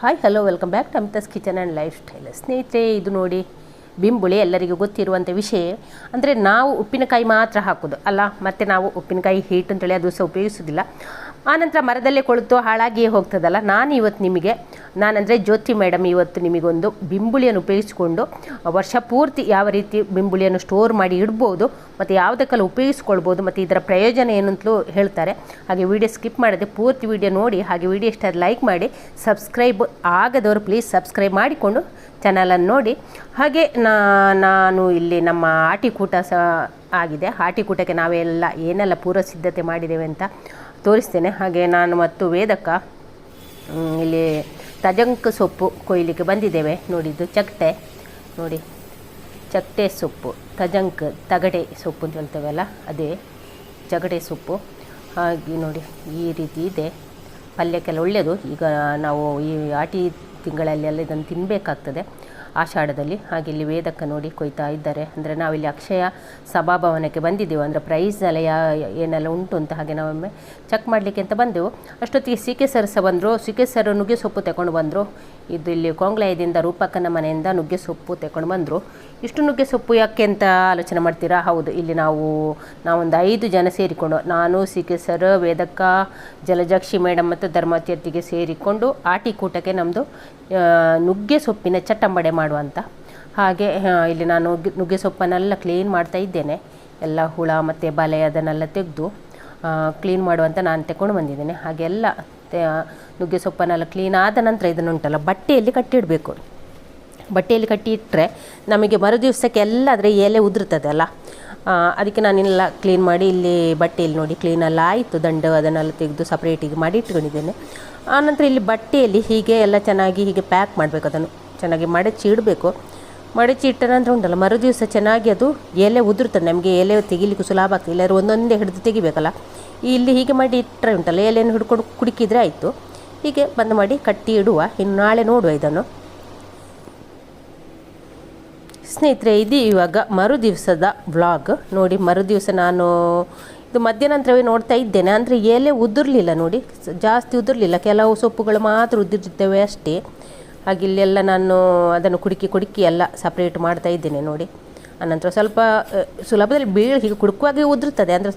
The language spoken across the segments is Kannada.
Hi hello welcome back to Amitha's kitchen and lifestyle ಸ್ನೇಹಿತರೆ, ಇದು ನೋಡಿ ಬಿಂಬುಳಿ ಎಲ್ಲರಿಗೂ ಗೊತ್ತಿರುವಂಥ ವಿಷಯ. ಅಂದರೆ ನಾವು ಉಪ್ಪಿನಕಾಯಿ ಮಾತ್ರ ಹಾಕೋದು, ಅಲ್ಲ? ಮತ್ತು ನಾವು ಉಪ್ಪಿನಕಾಯಿ ಹೀಟ್ ಅಂತೇಳಿ ಅದು ಸಹ ಉಪಯೋಗಿಸೋದಿಲ್ಲ. ಆನಂತರ ಮರದಲ್ಲೇ ಕೊಳುತು, ಹಾಳಾಗಿಯೇ ಹೋಗ್ತದಲ್ಲ. ನಾನು ಇವತ್ತು ನಿಮಗೆ, ನಾನಂದರೆ ಜ್ಯೋತಿ ಮೇಡಮ್ ಇವತ್ತು ನಿಮಗೊಂದು ಬಿಂಬುಳಿಯನ್ನು ಉಪಯೋಗಿಸಿಕೊಂಡು, ವರ್ಷ ಪೂರ್ತಿ ಯಾವ ರೀತಿ ಬಿಂಬುಳಿಯನ್ನು ಸ್ಟೋರ್ ಮಾಡಿ ಇಡ್ಬೋದು, ಮತ್ತು ಯಾವುದಕ್ಕೆಲ್ಲ ಉಪಯೋಗಿಸ್ಕೊಳ್ಬೋದು, ಮತ್ತು ಇದರ ಪ್ರಯೋಜನ ಏನು ಅಂತಲೂ ಹೇಳ್ತಾರೆ. ಹಾಗೆ ವಿಡಿಯೋ ಸ್ಕಿಪ್ ಮಾಡದೆ ಪೂರ್ತಿ ವಿಡಿಯೋ ನೋಡಿ, ಹಾಗೆ ವಿಡಿಯೋ ಇಷ್ಟ ಲೈಕ್ ಮಾಡಿ ಸಬ್ಸ್ಕ್ರೈಬ್ ಆಗದವರು ಪ್ಲೀಸ್ ಸಬ್ಸ್ಕ್ರೈಬ್ ಮಾಡಿಕೊಂಡು ಚಾನಲನ್ನು ನೋಡಿ. ಹಾಗೆ ನಾನು ಇಲ್ಲಿ ನಮ್ಮ ಆಟಿಕೂಟ ಸಹ ಆಗಿದೆ. ಆಟಿಕೂಟಕ್ಕೆ ನಾವೆಲ್ಲ ಏನೆಲ್ಲ ಪೂರ್ವ ಸಿದ್ಧತೆ ಮಾಡಿದ್ದೇವೆ ಅಂತ ತೋರಿಸ್ತೇನೆ. ಹಾಗೆ ನಾನು ಮತ್ತು ವೇದಕ್ಕ ಇಲ್ಲಿ ತಜಂಕ್ ಸೊಪ್ಪು ಕೊಯ್ಲಿಕ್ಕೆ ಬಂದಿದ್ದೇವೆ. ನೋಡಿದ್ದು ಚಕ್ಟೆ. ನೋಡಿ, ಚಕ್ಟೆ ಸೊಪ್ಪು, ತಜಂಕ್ ತಗಡೆ ಸೊಪ್ಪು ಅಂತ ಹೇಳ್ತೇವಲ್ಲ, ಅದೇ ಜಗಡೆ ಸೊಪ್ಪು. ಹಾಗೆ ನೋಡಿ, ಈ ರೀತಿ ಇದೆ. ಪಲ್ಯಕ್ಕೆಲ್ಲ ಒಳ್ಳೆಯದು. ಈಗ ನಾವು ಈ ಆಟಿ ತಿಂಗಳಲ್ಲೆಲ್ಲ ಇದನ್ನು ತಿನ್ನಬೇಕಾಗ್ತದೆ ಆಷಾಢದಲ್ಲಿ ಹಾಗೆ ಇಲ್ಲಿ ವೇದಕ್ಕ ನೋಡಿ ಕೊಯ್ತಾ ಇದ್ದಾರೆ. ಅಂದರೆ ನಾವಿಲ್ಲಿ ಅಕ್ಷಯ ಸಭಾಭವನಕ್ಕೆ ಬಂದಿದ್ದೆವು. ಅಂದರೆ ಪ್ರೈಸ್ ಎಲ್ಲ ಯಾ ಏನೆಲ್ಲ ಉಂಟು ಅಂತ ಹಾಗೆ ನಾವೊಮ್ಮೆ ಚೆಕ್ ಮಾಡಲಿಕ್ಕೆ ಅಂತ ಬಂದೆವು. ಅಷ್ಟೊತ್ತಿಗೆ ಸಿ ಕೆ ಸರ್ ಸಹ ಬಂದರು. ಸಿ ಕೆ ಸರ್ ನುಗ್ಗೆ ಸೊಪ್ಪು ತಗೊಂಡು ಬಂದರು. ಇದು ಇಲ್ಲಿ ಕೋಂಗ್ಲಾಯದಿಂದ ರೂಪಕ್ಕನ ಮನೆಯಿಂದ ನುಗ್ಗೆ ಸೊಪ್ಪು ತಗೊಂಡು ಬಂದರು. ಇಷ್ಟು ನುಗ್ಗೆ ಸೊಪ್ಪು ಯಾಕೆ ಅಂತ ಆಲೋಚನೆ ಮಾಡ್ತೀರಾ? ಹೌದು, ಇಲ್ಲಿ ನಾವು, ನಾವೊಂದು ಐದು ಜನ ಸೇರಿಕೊಂಡು, ನಾನು ಸಿ ಕೆ ಸರ್ ವೇದಕ್ಕ, ಜಲಜಾಕ್ಷಿ ಮೇಡಮ್ ಮತ್ತು ಧರ್ಮಾತ್ಯರ್ಥಿಗೆ ಸೇರಿಕೊಂಡು ಆಟಿಕೂಟಕ್ಕೆ ನಮ್ಮದು ನುಗ್ಗೆ ಸೊಪ್ಪಿನ ಚಟ್ಟಂಬಡೆ ಮಾಡುವಂತ. ಹಾಗೆ ಇಲ್ಲಿ ನಾನು ನುಗ್ಗೆ ಸೊಪ್ಪನ್ನೆಲ್ಲ ಕ್ಲೀನ್ ಮಾಡ್ತಾ ಇದ್ದೇನೆ. ಎಲ್ಲ ಹುಳ ಮತ್ತು ಬಲೆ ಅದನ್ನೆಲ್ಲ ತೆಗೆದು ಕ್ಲೀನ್ ಮಾಡುವಂತ ನಾನು ತಗೊಂಡು ಬಂದಿದ್ದೇನೆ. ಹಾಗೆಲ್ಲ ನುಗ್ಗೆ ಸೊಪ್ಪನ್ನೆಲ್ಲ ಕ್ಲೀನ್ ಆದ ನಂತರ ಇದನ್ನುಂಟಲ್ಲ, ಬಟ್ಟೆಯಲ್ಲಿ ಕಟ್ಟಿಡಬೇಕು. ಬಟ್ಟೆಯಲ್ಲಿ ಕಟ್ಟಿ ಇಟ್ಟರೆ ನಮಗೆ ಮರು ದಿವಸಕ್ಕೆ ಎಲ್ಲ ಅದರ ಎಲೆ ಉದುರ್ತದೆ ಅಲ್ಲ. ಅದಕ್ಕೆ ನಾನೆಲ್ಲ ಕ್ಲೀನ್ ಮಾಡಿ ಇಲ್ಲಿ ಬಟ್ಟೆಯಲ್ಲಿ ನೋಡಿ ಕ್ಲೀನೆಲ್ಲ ಆಯಿತು. ದಂಡು ಅದನ್ನೆಲ್ಲ ತೆಗೆದು ಸಪ್ರೇಟಿಗೆ ಮಾಡಿ ಇಟ್ಕೊಂಡಿದ್ದೇನೆ. ಆನಂತರ ಇಲ್ಲಿ ಬಟ್ಟೆಯಲ್ಲಿ ಹೀಗೆ ಎಲ್ಲ ಚೆನ್ನಾಗಿ ಹೀಗೆ ಪ್ಯಾಕ್ ಮಾಡಬೇಕು ಅದನ್ನು. ಚೆನ್ನಾಗಿ ಮಡಚಿ ಇಡಬೇಕು. ಮಡಚಿ ಇಟ್ಟ ನಂತರ ಉಂಟಲ್ಲ ಮರು ದಿವಸ ಚೆನ್ನಾಗಿ ಅದು ಎಲೆ ಉದುರ್ತದೆ ನಮಗೆ, ಎಲೆ ತೆಗಿಲಿಕ್ಕೆ ಸುಲಭ ಆಗ್ತದೆ. ಇಲ್ಲಾರು ಒಂದೊಂದೇ ಹಿಡಿದು ತೆಗಿಬೇಕಲ್ಲ. ಇಲ್ಲಿ ಹೀಗೆ ಮಾಡಿ ಇಟ್ಟರೆ ಉಂಟಲ್ಲ, ಎಲೆಯನ್ನು ಹಿಡ್ಕೊಂಡು ಕುಡುಕಿದ್ರೆ ಆಯಿತು. ಹೀಗೆ ಬಂದು ಮಾಡಿ ಕಟ್ಟಿ ಇಡುವ. ಇನ್ನು ನಾಳೆ ನೋಡುವ ಇದನ್ನು. ಸ್ನೇಹಿತರೆ, ಇದು ಇವಾಗ ಮರು ದಿವಸದ ವ್ಲಾಗ್. ನೋಡಿ ಮರು ದಿವಸ ನಾನು ಇದು ಮಧ್ಯಾಹ್ನಂತರವೇ ನೋಡ್ತಾ ಇದ್ದೇನೆ. ಅಂದರೆ ಎಲೆ ಉದುರಲಿಲ್ಲ ನೋಡಿ, ಜಾಸ್ತಿ ಉದುರಲಿಲ್ಲ. ಕೆಲವು ಸೊಪ್ಪುಗಳು ಮಾತ್ರ ಉದುರಿದ್ದೇವೆ ಅಷ್ಟೇ. ಹಾಗೆ ಇಲ್ಲೆಲ್ಲ ನಾನು ಅದನ್ನು ಕುಡುಕಿ ಕುಡುಕಿ ಎಲ್ಲ ಸಪ್ರೇಟ್ ಮಾಡ್ತಾ ಇದ್ದೇನೆ ನೋಡಿ. ಅನಂತರ ಸ್ವಲ್ಪ ಸುಲಭದಲ್ಲಿ ಬೀಳು ಹೀಗೆ ಕುಡುಕುವಾಗೆ ಉದುರ್ತದೆ. ಅಂದರೆ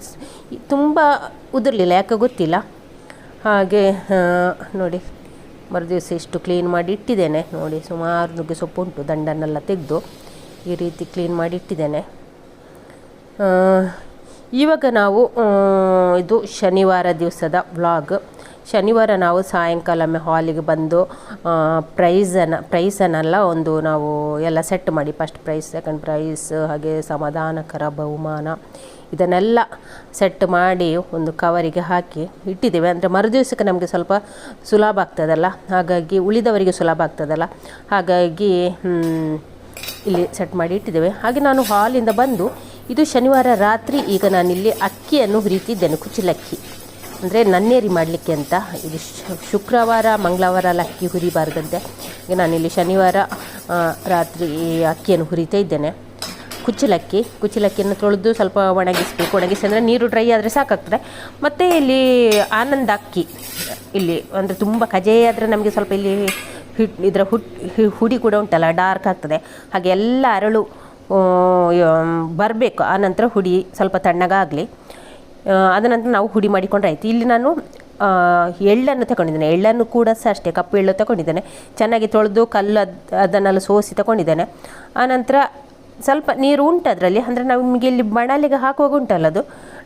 ತುಂಬ ಉದುರಲಿಲ್ಲ, ಯಾಕೆ ಗೊತ್ತಿಲ್ಲ. ಹಾಗೆ ನೋಡಿ, ಮರುದಿವಸ ಇಷ್ಟು ಕ್ಲೀನ್ ಮಾಡಿ ಇಟ್ಟಿದ್ದೇನೆ. ನೋಡಿ, ಸುಮಾರು ನುಗ್ಗೆ ಸೊಪ್ಪು ಉಂಟು ದಂಡನ್ನೆಲ್ಲ ತೆಗೆದು ಈ ರೀತಿ ಕ್ಲೀನ್ ಮಾಡಿ ಇಟ್ಟಿದ್ದೇನೆ. ಇವಾಗ ನಾವು ಇದು ಶನಿವಾರ ದಿವಸದ ವ್ಲಾಗ್ ಶನಿವಾರ ನಾವು ಸಾಯಂಕಾಲೊಮ್ಮೆ ಹಾಲಿಗೆ ಬಂದು ಪ್ರೈಸನ್ನು ಪ್ರೈಸನ್ನೆಲ್ಲ ಒಂದು ನಾವು ಎಲ್ಲ ಸೆಟ್ ಮಾಡಿ. ಫಸ್ಟ್ ಪ್ರೈಸ್ ಸೆಕೆಂಡ್ ಪ್ರೈಸ್ ಹಾಗೆ ಸಮಾಧಾನಕರ ಬಹುಮಾನ ಇದನ್ನೆಲ್ಲ ಸೆಟ್ ಮಾಡಿ ಒಂದು ಕವರಿಗೆ ಹಾಕಿ ಇಟ್ಟಿದ್ದೇವೆ. ಅಂದರೆ ಮರುದಿವಸಕ್ಕೆ ನಮಗೆ ಸ್ವಲ್ಪ ಸುಲಭ ಆಗ್ತದಲ್ಲ. ಹಾಗಾಗಿ ಉಳಿದವರಿಗೆ ಸುಲಭ ಆಗ್ತದಲ್ಲ. ಹಾಗಾಗಿ ಇಲ್ಲಿ ಸೆಟ್ ಮಾಡಿ ಇಟ್ಟಿದ್ದೇವೆ. ಹಾಗೆ ನಾನು ಹಾಲಿಂದ ಬಂದು, ಇದು ಶನಿವಾರ ರಾತ್ರಿ ಈಗ ನಾನಿಲ್ಲಿ ಅಕ್ಕಿಯನ್ನು ಹುರಿತಿದ್ದೇನೆ ಕುಚಿಲಕ್ಕಿ ಅಂದರೆ ನನ್ನೇರಿ ಮಾಡಲಿಕ್ಕೆ ಅಂತ. ಇದು ಶುಕ್ರವಾರ, ಮಂಗಳವಾರ ಎಲ್ಲ ಅಕ್ಕಿ ಹುರಿಬಾರ್ದಂತೆ. ಈಗ ನಾನಿಲ್ಲಿ ಶನಿವಾರ ರಾತ್ರಿ ಅಕ್ಕಿಯನ್ನು ಹುರಿತಾ ಇದ್ದೇನೆ. ಕುಚ್ಚಲಕ್ಕಿ, ಕುಚ್ಚಲಕ್ಕಿಯನ್ನು ತೊಳೆದು ಸ್ವಲ್ಪ ಒಣಗಿಸಬೇಕು. ಒಣಗಿಸಿ ಅಂದರೆ ನೀರು ಡ್ರೈ ಆದರೆ ಸಾಕಾಗ್ತದೆ. ಮತ್ತು ಇಲ್ಲಿ ಆನಂದ ಅಕ್ಕಿ ಇಲ್ಲಿ ಅಂದರೆ ತುಂಬ ಕಜೆ ನಮಗೆ ಸ್ವಲ್ಪ ಇಲ್ಲಿ ಹಿಟ್, ಇದರ ಹುಟ್ ಹುಡಿ ಕೂಡ ಉಂಟಲ್ಲ ಡಾರ್ಕ್ ಆಗ್ತದೆ. ಹಾಗೆ ಎಲ್ಲ ಅರಳು ಬರಬೇಕು. ಆನಂತರ ಹುಡಿ ಸ್ವಲ್ಪ ತಣ್ಣಗಾಗಲಿ. ಅದ ನಂತರ ನಾವು ಹುಡಿ ಮಾಡಿಕೊಂಡ್ರೆ ಆಯಿತು. ಇಲ್ಲಿ ನಾನು ಎಳ್ಳನ್ನು ತಗೊಂಡಿದ್ದೇನೆ ಎಳ್ಳನ್ನು ಕೂಡ ಸಹ ಅಷ್ಟೇ, ಕಪ್ಪು ಎಳ್ಳು ತಗೊಂಡಿದ್ದೇನೆ ಚೆನ್ನಾಗಿ ತೊಳೆದು ಕಲ್ಲು ಅದ್, ಅದನ್ನೆಲ್ಲ ಸೋಸಿ ತಗೊಂಡಿದ್ದೇನೆ ಆನಂತರ ಸ್ವಲ್ಪ ನೀರು ಉಂಟು ಅದರಲ್ಲಿ ಅಂದರೆ ನಾವು ನಿಮಗೆ ಇಲ್ಲಿ ಬಣಲೆಗೆ ಹಾಕುವಾಗ ಉಂಟಲ್ಲ ಅದು?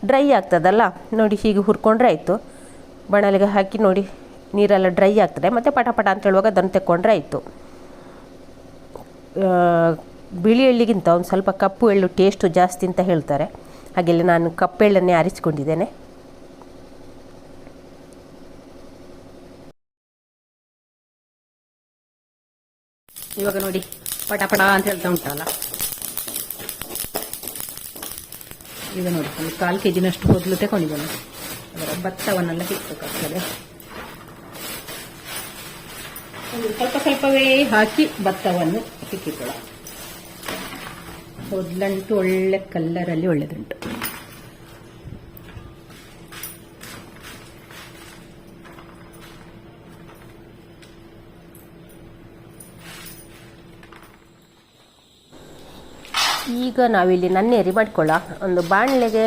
ಡ್ರೈ ಆಗ್ತದಲ್ಲ? ನೋಡಿ ಹೀಗೆ ಹುರ್ಕೊಂಡ್ರೆ ಆಯಿತು. ಬಣಲೆಗೆ ಹಾಕಿ ನೋಡಿ, ನೀರೆಲ್ಲ ಡ್ರೈ ಆಗ್ತದೆ. ಮತ್ತು ಪಟ ಪಟ ಅಂತ ಹೇಳುವಾಗ ಅದನ್ನು ತೆಕ್ಕೊಂಡ್ರೆ ಆಯಿತು. ಬಿಳಿ ಎಳ್ಳಿಗಿಂತ ಒಂದು ಸ್ವಲ್ಪ ಕಪ್ಪು ಎಳ್ಳು ಟೇಸ್ಟು ಜಾಸ್ತಿ ಅಂತ ಹೇಳ್ತಾರೆ. ಹಾಗೆ ಇಲ್ಲಿ ನಾನು ಕಪ್ಪೆಳ್ಳನ್ನೇ ಆರಿಸಿಕೊಂಡಿದ್ದೇನೆ. ಇವಾಗ ನೋಡಿ, ಪಟ ಪಟ ಅಂತ ಹೇಳ್ತಾ ಉಂಟಲ್ಲ? ಈಗ ನೋಡಿ ಕಾಲು ಕೆ ಜಿನಷ್ಟು ಮೊದಲು ತಗೊಂಡಿದ್ದೇನೆ. ಅದರ ಭತ್ತವನ್ನೆಲ್ಲ ಹಿಕ್ಕಬೇಕಾಗ್ತದೆ ಒಂದು ಸ್ವಲ್ಪ ಸ್ವಲ್ಪವೇ ಹಾಕಿ ಭತ್ತವನ್ನು ಹಿಕ್ಕಿಕೊಳ್ಳ ಮೊದ್ಲಂತೂ ಒಳ್ಳೆ ಕಲ್ಲರಲ್ಲಿ ಒಳ್ಳೆದುಂಟು. ಈಗ ನಾವಿಲ್ಲಿ ನನ್ನೇರಿ ಮಾಡ್ಕೊಳ್ಳ. ಒಂದು ಬಾಣಲೆಗೆ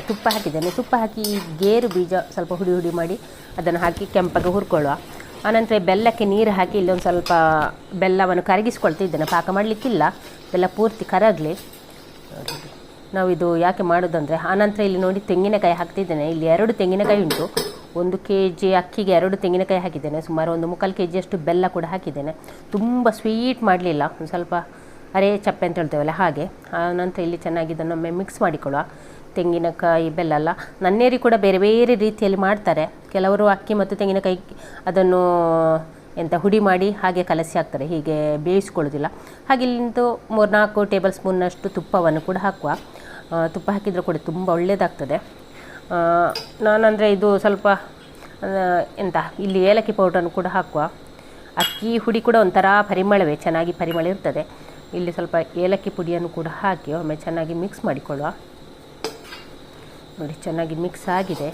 ತುಪ್ಪ ಹಾಕಿದ್ದೇನೆ. ತುಪ್ಪ ಹಾಕಿ ಗೇರು ಬೀಜ ಸ್ವಲ್ಪ ಹುಡಿ ಹುಡಿ ಮಾಡಿ ಅದನ್ನು ಹಾಕಿ ಕೆಂಪಗೆ ಹುರ್ಕೊಳ್ಳುವ. ಆನಂತರ ಬೆಲ್ಲಕ್ಕೆ ನೀರು ಹಾಕಿ ಇಲ್ಲೊಂದು ಸ್ವಲ್ಪ ಬೆಲ್ಲವನ್ನು ಕರಗಿಸ್ಕೊಳ್ತಿದ್ದೇನೆ. ಪಾಕ ಮಾಡಲಿಕ್ಕಿಲ್ಲ. ಬೆಲ್ಲ ಪೂರ್ತಿ ಕರಗಲಿ. ನಾವು ಇದು ಯಾಕೆ ಮಾಡೋದಂದರೆ ಆನಂತರ ಇಲ್ಲಿ ನೋಡಿ ತೆಂಗಿನಕಾಯಿ ಹಾಕ್ತಿದ್ದೇನೆ. ಇಲ್ಲಿ ಎರಡು ತೆಂಗಿನಕಾಯಿ ಉಂಟು. ಒಂದು ಕೆ ಜಿ ಅಕ್ಕಿಗೆ ಎರಡು ತೆಂಗಿನಕಾಯಿ ಹಾಕಿದ್ದೇನೆ. ಸುಮಾರು ಒಂದು ಮುಕ್ಕಾಲು ಕೆ ಜಿಯಷ್ಟು ಬೆಲ್ಲ ಕೂಡ ಹಾಕಿದ್ದೇನೆ. ತುಂಬ ಸ್ವೀಟ್ ಮಾಡಲಿಲ್ಲ. ಒಂದು ಸ್ವಲ್ಪ ಅರೆ ಚಪ್ಪೆ ಅಂತ ಹೇಳ್ತೇವಲ್ಲ ಹಾಗೆ. ಆನಂತರ ಇಲ್ಲಿ ಚೆನ್ನಾಗಿ ಇದನ್ನೊಮ್ಮೆ ಮಿಕ್ಸ್ ಮಾಡಿಕೊಳ್ಳುವ. ತೆಂಗಿನಕಾಯಿ ಬೆಲ್ಲ ಅಲ್ಲ. ನನ್ನೇರಿ ಕೂಡ ಬೇರೆ ಬೇರೆ ರೀತಿಯಲ್ಲಿ ಮಾಡ್ತಾರೆ. ಕೆಲವರು ಅಕ್ಕಿ ಮತ್ತು ತೆಂಗಿನಕಾಯಿ ಅದನ್ನು ಎಂತ ಹುಡಿ ಮಾಡಿ ಹಾಗೆ ಕಲಸಿ ಹಾಕ್ತಾರೆ, ಹೀಗೆ ಬೇಯಿಸ್ಕೊಳ್ಳೋದಿಲ್ಲ. ಹಾಗೆ ಇಲ್ಲಿಂದು ಮೂರ್ನಾಲ್ಕು ಟೇಬಲ್ ಸ್ಪೂನ್ನಷ್ಟು ತುಪ್ಪವನ್ನು ಕೂಡ ಹಾಕುವ. ತುಪ್ಪ ಹಾಕಿದರೆ ಕೂಡ ತುಂಬ ಒಳ್ಳೆಯದಾಗ್ತದೆ ನಾನಂದರೆ ಇದು ಸ್ವಲ್ಪ ಎಂತ, ಇಲ್ಲಿ ಏಲಕ್ಕಿ ಪೌಡ್ರನ್ನು ಕೂಡ ಹಾಕುವ. ಅಕ್ಕಿ ಹುಡಿ ಕೂಡ ಒಂಥರ ಪರಿಮಳವೇ, ಚೆನ್ನಾಗಿ ಪರಿಮಳ ಇರ್ತದೆ. ಇಲ್ಲಿ ಸ್ವಲ್ಪ ಏಲಕ್ಕಿ ಪುಡಿಯನ್ನು ಕೂಡ ಹಾಕಿ ಒಮ್ಮೆ ಚೆನ್ನಾಗಿ ಮಿಕ್ಸ್ ಮಾಡಿಕೊಳ್ಳುವ. ನೋಡಿ, ಚೆನ್ನಾಗಿ ಮಿಕ್ಸ್ ಆಗಿದೆ.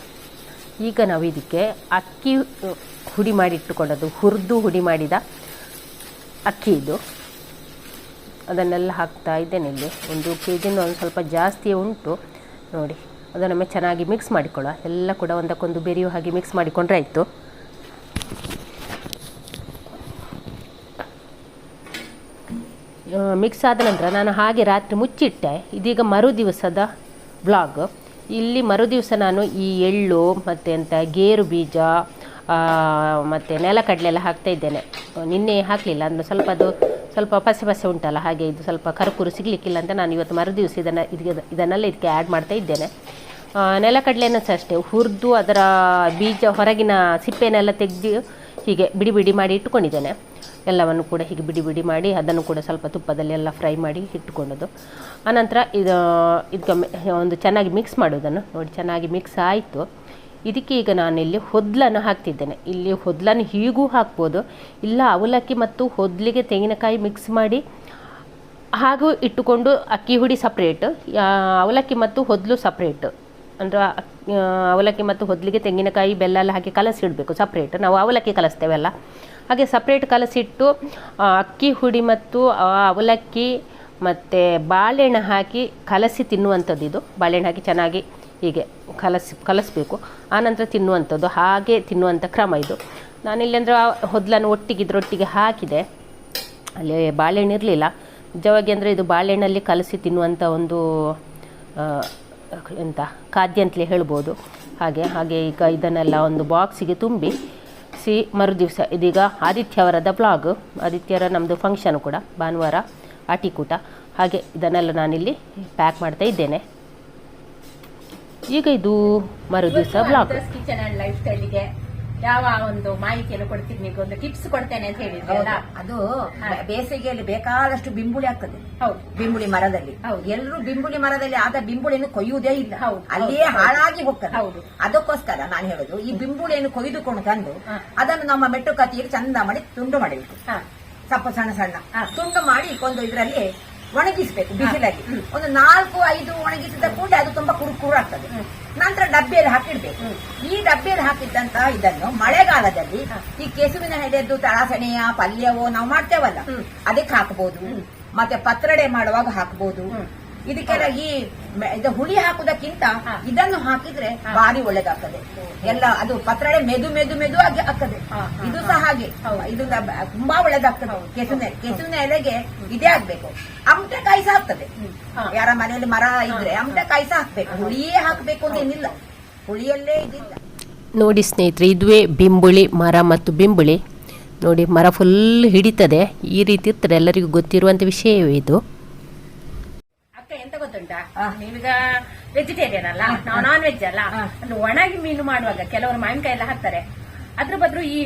ಈಗ ನಾವು ಇದಕ್ಕೆ ಅಕ್ಕಿ ಹುಡಿ ಮಾಡಿ ಇಟ್ಟುಕೊಂಡದ್ದು, ಹುರಿದು ಹುಡಿ ಮಾಡಿದ ಅಕ್ಕಿ ಇದು. ಅದನ್ನೆಲ್ಲ ಹಾಕ್ತಾ ಇದ್ದೇನೆ ಇಲ್ಲಿ. ಒಂದು ಕೆ ಜಿನ ಒಂದು ಸ್ವಲ್ಪ ಜಾಸ್ತಿ ಉಂಟು. ನೋಡಿ ಅದನ್ನೊಮ್ಮೆ ಚೆನ್ನಾಗಿ ಮಿಕ್ಸ್ ಮಾಡಿಕೊಳ್ಳೋ ಎಲ್ಲ ಕೂಡ ಒಂದಕ್ಕೊಂದು ಬೆರೆಯುವ ಹಾಗೆ ಮಿಕ್ಸ್ ಮಾಡಿಕೊಂಡ್ರೆ ಆಯಿತು. ಮಿಕ್ಸ್ ಆದ ನಂತರ ನಾನು ಹಾಗೆ ರಾತ್ರಿ ಮುಚ್ಚಿಟ್ಟೆ. ಇದೀಗ ಮರು ದಿವಸದ ಬ್ಲಾಗ್ ಇಲ್ಲಿ ಮರು ದಿವಸ ನಾನು ಈ ಎಳ್ಳು, ಮತ್ತು ಎಂಥ ಗೇರು ಬೀಜ ಮತ್ತು ನೆಲಕಡಲೆ ಎಲ್ಲ ಹಾಕ್ತಾ ಇದ್ದೇನೆ. ನಿನ್ನೆ ಹಾಕಲಿಲ್ಲ, ಅಂದರೆ ಸ್ವಲ್ಪ ಅದು ಸ್ವಲ್ಪ ಪಸೆ ಪಸೆ ಉಂಟಲ್ಲ, ಹಾಗೆ ಇದು ಸ್ವಲ್ಪ ಕರ್ಪೂರು ಸಿಗಲಿಕ್ಕಿಲ್ಲ ಅಂತ ನಾನು ಇವತ್ತು ಮರು ದಿವಸ ಇದನ್ನು ಇದಕ್ಕೆ ಇದನ್ನೆಲ್ಲ ಇದಕ್ಕೆ ಆ್ಯಡ್ ಮಾಡ್ತಾ ಇದ್ದೇನೆ. ನೆಲಕಡಲೆನೂ ಸಹ ಅಷ್ಟೇ, ಹುರಿದು ಅದರ ಬೀಜ ಹೊರಗಿನ ಸಿಪ್ಪೆನೆಲ್ಲ ತೆಗೆದು ಹೀಗೆ ಬಿಡಿ ಬಿಡಿ ಮಾಡಿ ಇಟ್ಟುಕೊಂಡಿದ್ದೇನೆ. ಎಲ್ಲವನ್ನು ಕೂಡ ಹೀಗೆ ಬಿಡಿ ಬಿಡಿ ಮಾಡಿ ಅದನ್ನು ಕೂಡ ಸ್ವಲ್ಪ ತುಪ್ಪದಲ್ಲಿ ಎಲ್ಲ ಫ್ರೈ ಮಾಡಿ ಇಟ್ಟುಕೊಂಡದ್ದು. ಆನಂತರ ಇದು, ಇದಕ್ಕೆ ಒಂದು ಚೆನ್ನಾಗಿ ಮಿಕ್ಸ್ ಮಾಡೋದನ್ನು ನೋಡಿ, ಚೆನ್ನಾಗಿ ಮಿಕ್ಸ್ ಆಯಿತು. ಇದಕ್ಕೆ ಈಗ ನಾನಿಲ್ಲಿ ಹೊದ್ಲನ್ನು ಹಾಕ್ತಿದ್ದೇನೆ. ಇಲ್ಲಿ ಹೊದ್ಲನ್ನು ಹೀಗೂ ಹಾಕ್ಬೋದು. ಇಲ್ಲ, ಅವಲಕ್ಕಿ ಮತ್ತು ಹೊದ್ಲಿಗೆ ತೆಂಗಿನಕಾಯಿ ಮಿಕ್ಸ್ ಮಾಡಿ, ಹಾಗೂ ಇಟ್ಟುಕೊಂಡು ಅಕ್ಕಿ ಹುಡಿ ಸಪ್ರೇಟ್ ಅವಲಕ್ಕಿ ಮತ್ತು ಹೊದ್ಲು ಸಪ್ರೇಟ್ ಅಂದರೆ ಅವಲಕ್ಕಿ ಮತ್ತು ಹೊದ್ಲಿಗೆ ತೆಂಗಿನಕಾಯಿ, ಬೆಲ್ಲ ಎಲ್ಲ ಹಾಕಿ ಕಲಸಿಡಬೇಕು ಸಪ್ರೇಟ್ ನಾವು ಅವಲಕ್ಕಿ ಕಲಿಸ್ತೇವಲ್ಲ. ಹಾಗೆ ಸಪ್ರೇಟ್ ಕಲಸಿಟ್ಟು ಅಕ್ಕಿ ಹುಡಿ ಮತ್ತು ಅವಲಕ್ಕಿ ಮತ್ತು ಬಾಳೆಹಣ್ಣು ಹಾಕಿ ಕಲಸಿ ತಿನ್ನುವಂಥದ್ದು ಇದು. ಬಾಳೆಹಣ್ಣು ಹಾಕಿ ಚೆನ್ನಾಗಿ ಹೀಗೆ ಕಲಸಿ, ಕಲಸಬೇಕು. ಆನಂತರ ತಿನ್ನುವಂಥದ್ದು, ಹಾಗೆ ತಿನ್ನುವಂಥ ಕ್ರಮ ಇದು. ನಾನು ಅಂದರೆ ಹೊದ್ಲನ್ನು ಒಟ್ಟಿಗೆ, ಇದ್ರೊಟ್ಟಿಗೆ ಹಾಕಿದೆ. ಅಲ್ಲಿ ಬಾಳೆಹಣ್ಣು ಇರಲಿಲ್ಲ. ನಿಜವಾಗಿ ಅಂದರೆ ಇದು ಬಾಳೆಹಣ್ಣಲ್ಲಿ ಕಲಸಿ ತಿನ್ನುವಂಥ ಒಂದು ಎಂಥ ಖಾದ್ಯ ಅಂತಲೇ ಹೇಳ್ಬೋದು. ಹಾಗೆ ಹಾಗೆ ಈಗ ಇದನ್ನೆಲ್ಲ ಒಂದು ಬಾಕ್ಸಿಗೆ ತುಂಬಿ, ಸಿ, ಮರುದಿವಸ, ಇದೀಗ ಆದಿತ್ಯವರದ ಬ್ಲಾಗ್ ಆದಿತ್ಯರ ನಮ್ಮದು ಫಂಕ್ಷನ್ ಕೂಡ, ಭಾನುವಾರ, ಆಟಿಕೂಟ. ಹಾಗೆ ಇದನ್ನೆಲ್ಲ ನಾನಿಲ್ಲಿ ಪ್ಯಾಕ್ ಮಾಡ್ತಾ ಇದ್ದೇನೆ. ಈಗ ಇದು ಮರು ದಿವಸ ಬ್ಲಾಗ್ ಕಿಚನ್ ಅಂಡ್ ಲೈಫ್ ಸ್ಟೈಲ್ಗೆ ಯಾವ ಒಂದು ಮಾಹಿತಿಯನ್ನು ಕೊಡ್ತೀನಿ ನಿಮಗೆ ಒಂದು ಟಿಪ್ಸ್ ಕೊಡ್ತೇನೆ ಅಂತ ಹೇಳಿದ್ರೆ ಅದು ಬೇಸಿಗೆಯಲ್ಲಿ ಬೇಕಾದಷ್ಟು ಬಿಂಬುಳಿ ಆಗ್ತದೆ. ಹೌದು. ಬಿಂಬುಳಿ ಮರದಲ್ಲಿ. ಹೌದು. ಎಲ್ಲರೂ ಬಿಂಬುಳಿ ಮರದಲ್ಲಿ ಆದ ಬಿಂಬುಳಿಯನ್ನು ಕೊಯ್ಯುವುದೇ ಇಲ್ಲ. ಹೌದು, ಅಲ್ಲಿಯೇ ಹಾಳಾಗಿ ಹೋಗ್ತದೆ. ಹೌದು. ಅದಕ್ಕೋಸ್ಕರ ನಾನು ಹೇಳುದು ಈ ಬಿಂಬುಳಿಯನ್ನು ಕೊಯ್ದುಕೊಂಡು ತಂದು. ಅದನ್ನು ನಮ್ಮ ಮೆಟ್ಟು ಕತ್ತಿಯಲ್ಲಿ ಚಂದ ಮಾಡಿ ತುಂಡು ಮಾಡಬೇಕು ಸ್ವಲ್ಪ ಸಣ್ಣ ಸಣ್ಣ. ತುಂಡು ಮಾಡಿ ಒಂದು ಇದರಲ್ಲಿ ಒಣಗಿಸ್ಬೇಕು ಬಿಸಿಲಾಗಿ. ಒಂದು ನಾಲ್ಕು ಐದು ಒಣಗಿಸಿದ ಕೂಡಲೇ ಅದು ತುಂಬಾ ಕುರುಕುರು ಆಗ್ತದೆ. ನಂತರ ಡಬ್ಬಿಯಲ್ಲಿ ಹಾಕಿಡ್ಬೇಕು. ಈ ಡಬ್ಬಿಯಲ್ಲಿ ಹಾಕಿದ್ದಂತಹ ಇದನ್ನು ಮಳೆಗಾಲದಲ್ಲಿ ಈ ಕೆಸುವಿನ ಹೆಡೆದ್ದು ತಳಸಣೆಯ ಪಲ್ಯವೋ ನಾವು ಮಾಡ್ತೇವಲ್ಲ. ಅದಕ್ಕೆ ಹಾಕಬಹುದು ಮತ್ತೆ ಪತ್ರಡೆ ಮಾಡುವಾಗ ಹಾಕಬಹುದು. ಇದಕ್ಕೆಲ್ಲ ಈ ಇದು ಹುಳಿ ಹಾಕುದಕ್ಕಿಂತ ಇದನ್ನು ಹಾಕಿದ್ರೆ ಬಾರಿ ಭಾರಿ ಒಳ್ಳೇದಾಗ್ತದೆ. ಎಲ್ಲ ಅದು ಪತ್ರಳೆ ಮೆದು ಮೆದು ಮೆದು ಆಗಿ ಆಗ್ತದೆ ಇದು ಸಹ ಹಾಗೆ. ಇದು ತುಂಬಾ ಒಳ್ಳೇದಾಗ್ತದೆ. ಕೆಸುನೆ ಕೆಸುವಿನ ಎಲೆಗೆ ಇದೇ ಆಗ್ಬೇಕು. ಅಮಟೆಕಾಯಿ ಕಾಯಿಸ ಆಗ್ತದೆ ಹಾ. ಯಾರ ಮನೆಯಲ್ಲಿ ಮರ ಇದ್ರೆ ಅಮಟೆಕಾಯಿ ಸಹ ಹಾಕ್ಬೇಕು. ಹುಳಿಯೇ ಹಾಕ್ಬೇಕು ಅಂತ ಏನಿಲ್ಲ. ಹುಳಿಯಲ್ಲೇ ಇದಿಲ್ಲ. ನೋಡಿ ಸ್ನೇಹಿತರೆ ಇದುವೇ ಬಿಂಬುಳಿ ಮರ ಮತ್ತು ಬಿಂಬುಳಿ. ನೋಡಿ ಮರ ಫುಲ್ ಹಿಡಿತದೆ. ಈ ರೀತಿ ಇರ್ತದೆ. ಎಲ್ಲರಿಗೂ ಗೊತ್ತಿರುವಂಥ ವಿಷಯವೇ ಇದು. ಎಂತ ಗೊತ್ತುಂಟಾ? ಹಾ. ನೀವೀಗ ವೆಜಿಟೇರಿಯನ್ ಅಲ್ಲ? ನಾವು ನಾನ್ ವೆಜ್ ಅಲ್ಲ. ಅಂದ್ರೆ ಒಣಗಿ ಮೀನು ಮಾಡುವಾಗ ಕೆಲವರು ಮಾವಿನಕಾಯಿ ಎಲ್ಲ ಹಾಕ್ತಾರೆ. ಅದ್ರ ಬದಲು ಈ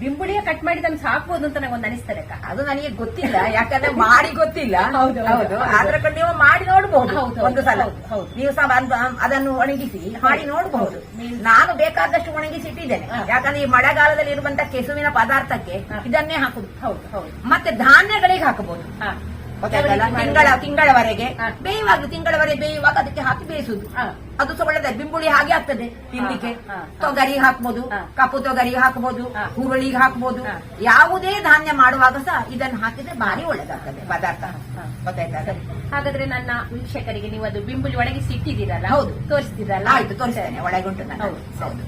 ಬಿಂಬುಳಿಯ ಕಟ್ ಮಾಡಿ ಮಾಡಿದನ್ನು ಸಾಕ್ಬೋದು ಅಂತ ನಂಗೊಂದು ಅನಿಸ್ತದೆ ಅದು ನನಗೆ ಗೊತ್ತಿಲ್ಲ ಯಾಕಂದ್ರೆ ಮಾಡಿ ಗೊತ್ತಿಲ್ಲ. ಹೌದು, ಹೌದು, ಹೌದು. ಕಡೆ ನೀವು ಮಾಡಿ ನೋಡಬಹುದು ಹೌದು, ಒಂದು ಸಲ. ನೀವು ಸಹ ಅದನ್ನು ಒಣಗಿಸಿ ಮಾಡಿ ನೋಡಬಹುದು ನಾನು ಬೇಕಾದಷ್ಟು ಒಣಗಿಸಿ ಇಟ್ಟಿದ್ದೇನೆ. ಯಾಕಂದ್ರೆ ಈ ಮಳೆಗಾಲದಲ್ಲಿ ಇರುವಂತಹ ಕೆಸುವಿನ ಪದಾರ್ಥಕ್ಕೆ ಇದನ್ನೇ ಹಾಕುದು. ಹೌದು ಹೌದು. ಮತ್ತೆ ಧಾನ್ಯಗಳಿಗೆ ಹಾಕಬಹುದು ತಿಂಗಳ ತಿಂಗಳವರೆಗೆ ಬೇಯುವಾಗ ತಿಂಗಳವರೆಗೆ ಬೇಯುವಾಗ ಅದಕ್ಕೆ ಹಾಕಿ ಬೇಯಿಸುದು. ಅದು ಸಹ ಒಳ್ಳೆದ ಬಿಂಬುಳಿ ಹಾಗೆ ಆಗ್ತದೆ. ತಿನ್ಲಿಕ್ಕೆ. ತೊಗರಿ ಹಾಕ್ಬೋದು. ಕಪ್ಪು ತೊಗರಿ ಹಾಕ್ಬಹುದು. ಹುರುಳಿಗೆ ಹಾಕ್ಬೋದು. ಯಾವುದೇ ಧಾನ್ಯ ಮಾಡುವಾಗ ಸಹ ಇದನ್ನು ಹಾಕಿದ್ರೆ ಭಾರಿ ಒಳ್ಳೇದಾಗ್ತದೆ ಪದಾರ್ಥ. ಗೊತ್ತಾಯ್ತಾ? ಹಾಗಾದ್ರೆ ನನ್ನ ವೀಕ್ಷಕರಿಗೆ ನೀವು ಅದು ಬಿಂಬುಳಿ ಒಳಗೆ ಸಿಟ್ಟಿದ್ದೀರಲ್ಲ ಹೌದು. ತೋರಿಸ್ತಿರಲ್ಲ? ಆಯ್ತು ತೋರಿಸ್ತೇನೆ. ಒಳಗುಂಟು ನಾನು ಹೌದು.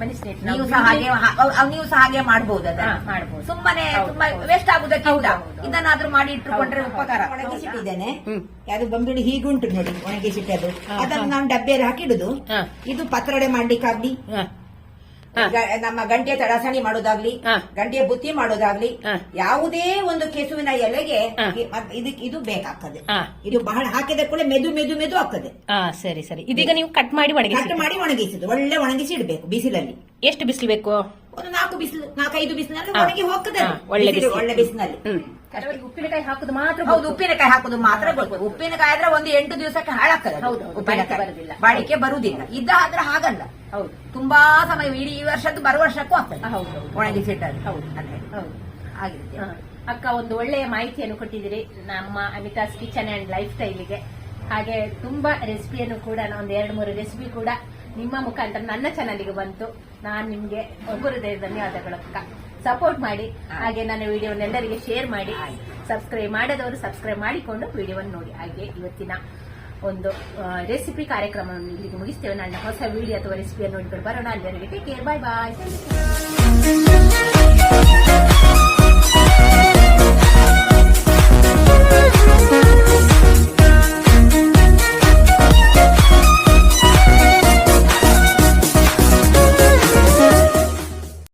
ನೀವು ಸಹ ಹಾಗೆ ಅವ್ ನೀವು ಸಹ ಹಾಗೆ ಮಾಡಬಹುದು ಹಾ, ಮಾಡ್ಬೋದು. ಸುಮ್ಮನೆ ಹೌದು, ತುಂಬಾ ಹೌದು. ವೇಸ್ಟ್ ಆಗುದಕ್ಕಿಂತ ಹೌದು, ಹೌದು. ಇದನ್ನಾದ್ರೂ ಮಾಡಿ ಇಟ್ಟುಕೊಂಡ್ರೆ ಹೌದು, ಉಪಕಾರ ಹೌದು. ಒಣಗಿಸಿಟ್ಟಿದ್ದೇನೆ ಹ್ಮ್. ಅದು ಬಂಬಿಡಿ ಹೀಗುಂಟು ನೋಡಿ ಒಣಗಿಸಿಟ್ಟದು ಹಾ, ಅದನ್ನು ಹಾ. ನಾವು ಡಬ್ಬಿಯಲ್ಲಿ ಹಾಕಿಡುದು ಹಾ. ಇದು ಪತ್ರೊಡೆ ಮಾಡ್ಲಿಕ್ಕಾಗ್ಲಿ ಹಾ. ನಮ್ಮ ಗಂಟೆ ತಡಸಣಿ ಮಾಡೋದಾಗ್ಲಿ ಗಂಟೆ ಬುತ್ತಿ ಮಾಡೋದಾಗ್ಲಿ ಯಾವುದೇ ಒಂದು ಕೆಸುವಿನ ಎಲೆಗೆ. ಇದಕ್ಕೆ ಇದು ಬೇಕಾಗ್ತದೆ. ಇದು ಬಹಳ ಹಾಕಿದ ಕೂಡ ಮೆದು ಮೆದು ಮೆದು ಆಗ್ತದೆ. ಸರಿ ಸರಿ. ಇದೀಗ ನೀವು ಕಟ್ ಮಾಡಿ ಒಣಗಿಸಿ ಕಟ್ ಮಾಡಿ ಒಣಗಿಸುದು ಒಳ್ಳೆ ಒಣಗಿಸಿ ಇಡಬೇಕು ಬಿಸಿಲಲ್ಲಿ. ಎಷ್ಟು ಬಿಸಿಲು ಬೇಕು? ಒಂದು ನಾಲ್ಕು ಬಿಸಿಲು ನಾಲ್ಕೈದು. ಒಣಗಿ ಹೋಗ್ತದೆ ಒಳ್ಳೆ. ಒಳ್ಳೆ ಕೆಲವರಿಗೆ ಉಪ್ಪಿನಕಾಯಿ ಹಾಕುದು ಮಾತ್ರ ಹೌದು ಉಪ್ಪಿನಕಾಯಿ ಹಾಕುದು ಮಾತ್ರ ಗೊತ್ತು. ಉಪ್ಪಿನಕಾಯಿ ಆದ್ರೆ ಒಂದು ಎಂಟು ದಿವಸಕ್ಕೆ ಹಾಳಾಗ್ತದೆ. ಹೌದು. ಬಾಳಿಕೆ ಬರುದಿಲ್ಲ. ಉಪ್ಪಿನಕಾಯಿ ಬಾಳಿಕೆ ಬರುವುದಿಲ್ಲ ಇದ ಆದ್ರೆ ಹಾಗಲ್ಲ. ಹೌದು. ತುಂಬಾ ಸಮಯ ಇಡೀ ಈ ವರ್ಷದ್ದು ಬರುವ ವರ್ಷಕ್ಕೂ ಆಗ್ತದೆ. ಹೌದು, ಹೌದು. ಒಣಗಿಸಿಟ್ಟದ್ದು ಹೌದು. ಅಕ್ಕ ಒಂದು ಒಳ್ಳೆಯ ಮಾಹಿತಿಯನ್ನು ಕೊಟ್ಟಿದ್ದೀರಿ. ನಮ್ಮ ಅಮಿತಾಸ್ ಕಿಚನ್ ಅಂಡ್ ಲೈಫ್ ಸ್ಟೈಲಿಗೆ. ಹಾಗೆ ತುಂಬಾ ರೆಸಿಪಿಯನ್ನು ಕೂಡ ಒಂದು ಎರಡು ಮೂರು ರೆಸಿಪಿ ಕೂಡ ನಿಮ್ಮ ಮುಖಾಂತರ ನನ್ನ ಚಾನಲ್ಗೆ ಬಂತು. ನಾನು ನಿಮ್ಗೆ ಹೃದಯ ಧನ್ಯವಾದಗಳು ಸಪೋರ್ಟ್ ಮಾಡಿ ಹಾಗೆ ನನ್ನ ವಿಡಿಯೋವನ್ನು ಎಲ್ಲರಿಗೆ ಶೇರ್ ಮಾಡಿ ಸಬ್ಸ್ಕ್ರೈಬ್ ಮಾಡದವರು ಸಬ್ಸ್ಕ್ರೈಬ್ ಮಾಡಿಕೊಂಡು ವಿಡಿಯೋವನ್ನು ನೋಡಿ. ಹಾಗೆ ಇವತ್ತಿನ ಒಂದು ರೆಸಿಪಿ ಕಾರ್ಯಕ್ರಮವನ್ನು ಇಲ್ಲಿಗೆ ಮುಗಿಸ್ತೇವೆ. ನನ್ನ ಹೊಸ ವಿಡಿಯೋ ಅಥವಾ ರೆಸಿಪಿಯನ್ನು ನೋಡಿಕೊಂಡು ಬರೋಣ. ಅಲ್ಲಿವರೆಗೆ ಟೇಕ್ ಕೇರ್ ಬಾಯ್ ಬಾಯ್